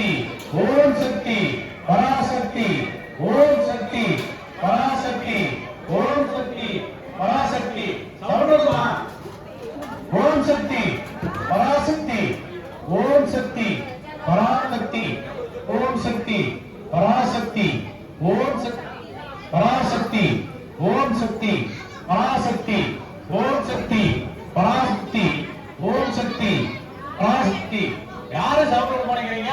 சக்தி ஓம் சக்தி பராசக்தி ஓம் சக்தி பராசக்தி ஓம் சக்தி பராசக்தி சௌரமா ஓம் சக்தி பராசக்தி ஓம் சக்தி பராசக்தி ஓம் சக்தி பராசக்தி ஓம் சக்தி பராசக்தி ஓம் சக்தி பராசக்தி ஓம் சக்தி பராசக்தி ஓம் சக்தி பராசக்தி. யாரு சாப்பிட போனீங்க